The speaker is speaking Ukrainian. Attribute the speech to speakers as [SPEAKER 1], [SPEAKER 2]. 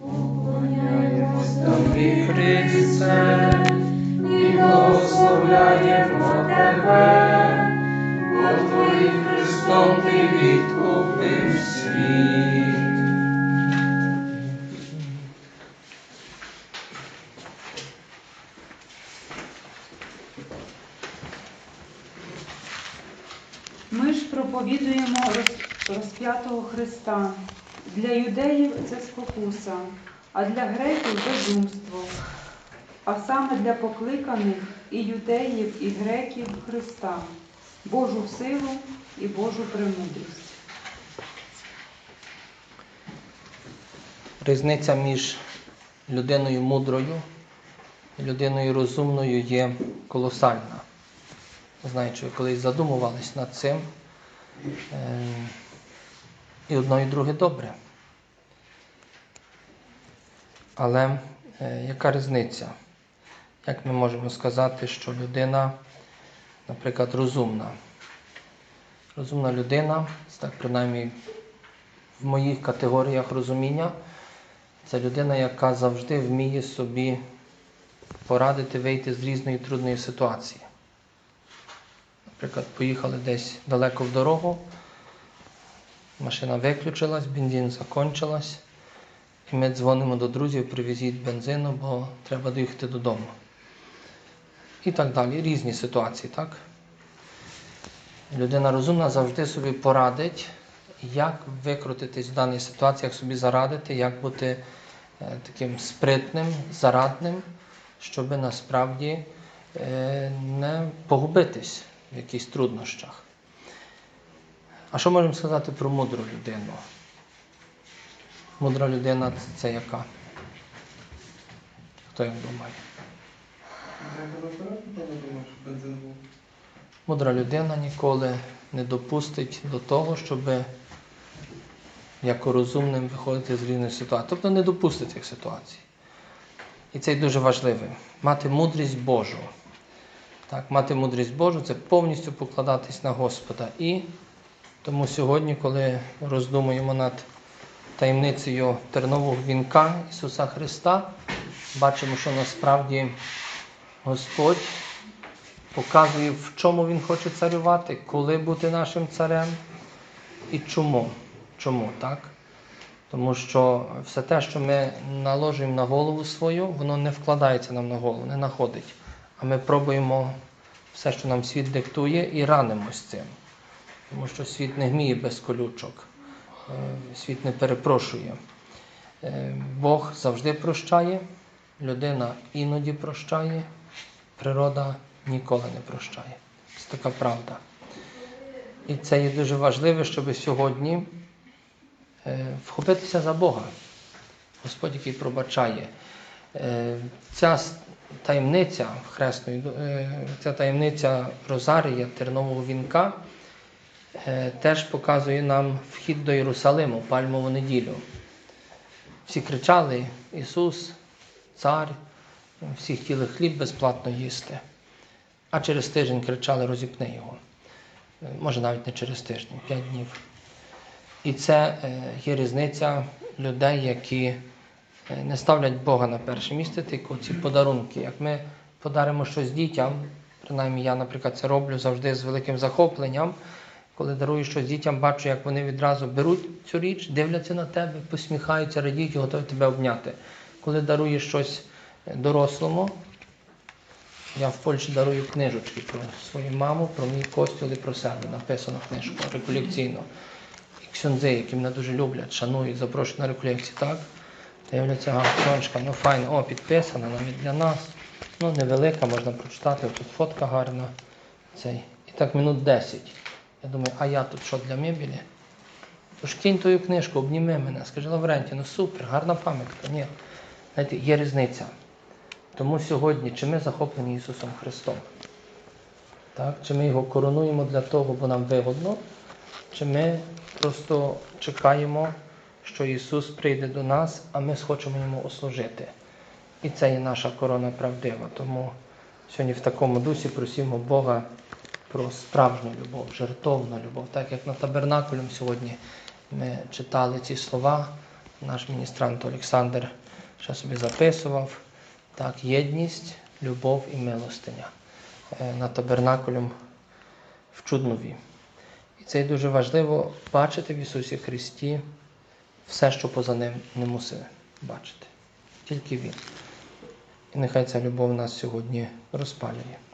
[SPEAKER 1] Поклоняємось тобі, Христе, і благословляємо тебе, бо Твоїм Христом ти світ.
[SPEAKER 2] Ми ж проповідуємо розп'ятого Христа. Для юдеїв це спокуса, а для греків безумство. А саме для покликаних і юдеїв, і греків Христа, Божу силу і Божу премудрість.
[SPEAKER 3] Різниця між людиною мудрою і людиною розумною є колосальна. Знаю, чи ви колись задумувались над цим. І одно, і друге добре. Але е, яка різниця? Як ми можемо сказати, що людина, наприклад, розумна? Розумна людина, так принаймні в моїх категоріях розуміння, це людина, яка завжди вміє собі порадити вийти з різної трудної ситуації. Наприклад, поїхали десь далеко в дорогу, машина виключилась, бензин закончилась, і ми дзвонимо до друзів, привезіть бензину, бо треба доїхати додому. І так далі. Різні ситуації, так? Людина розумна завжди собі порадить, як викрутитись в даній ситуації, як собі зарадити, як бути е, таким спритним, зарадним, щоб насправді е, не погубитись в якихось труднощах. А що можемо сказати про мудру людину? Мудра людина це, це яка? Хто як думає? Мудра людина ніколи не допустить до того, щоб як розумним виходити з різних ситуацій. Тобто не допустить цих ситуацій. І це дуже важливо. Мати мудрість Божу. Так, мати мудрість Божу це повністю покладатись на Господа. І тому сьогодні, коли роздумуємо над таємницею тернового вінка Ісуса Христа, бачимо, що насправді Господь показує, в чому Він хоче царювати, коли бути нашим царем і чому. Чому так? Тому що все те, що ми наложуємо на голову свою, воно не вкладається нам на голову, не находить. А ми пробуємо все, що нам світ диктує, і ранимось цим. Тому що світ не гміє без колючок, Е, світ не перепрошує. Е, Бог завжди прощає, людина іноді прощає, природа ніколи не прощає. Це така правда. І це є дуже важливо, щоб сьогодні е, вхопитися за Бога. Господь, який пробачає. Ця таємниця хресної, ця таємниця Розарія, тернового вінка, теж показує нам вхід до Єрусалиму, пальмову неділю. Всі кричали: Ісус, Цар, всі хотіли хліб безплатно їсти. А через тиждень кричали, розіпни його. Е, Може навіть не через тиждень, п'ять днів. І це е, є різниця людей, які е, не ставлять Бога на перше місце, тільки ці подарунки. Як ми подаримо щось дітям, принаймні я, наприклад, це роблю завжди з великим захопленням. Коли дарую щось дітям, бачу, як вони відразу беруть цю річ, дивляться на тебе, посміхаються, радіють і готові тебе обняти. Коли даруєш щось е, дорослому, я в Польщі дарую книжечки про свою маму, про мій костюл і про себе. Написано книжку реколекційну. І ксюнзи, які мене дуже люблять, шанують, запрошують на реколекції, так? Дивляться, ага, книжка, ну файно, о, підписана навіть для нас. Ну, невелика, можна прочитати, тут фотка гарна. Цей. І так минут 10. Я думаю, а я тут що для мебелі? Тож кинь тою книжку, обніми мене. Скажи, Лавренті, ну супер, гарна пам'ятка. Ні. Знаєте, є різниця. Тому сьогодні, чи ми захоплені Ісусом Христом? Так? Чи ми його коронуємо для того, бо нам вигодно, чи ми просто чекаємо, що Ісус прийде до нас, а ми схочемо йому услужити. І це є наша корона правдива. Тому сьогодні в такому дусі просимо Бога про справжню любов, жертовну любов, так як на табернакулем сьогодні ми читали ці слова, наш міністрант Олександр ще собі записував. Так, єдність, любов і милостиня е, на табернакулем в Чуднові. І це дуже важливо бачити в Ісусі Христі все, що поза ним не мусили бачити. Тільки Він. І нехай ця любов нас сьогодні розпалює.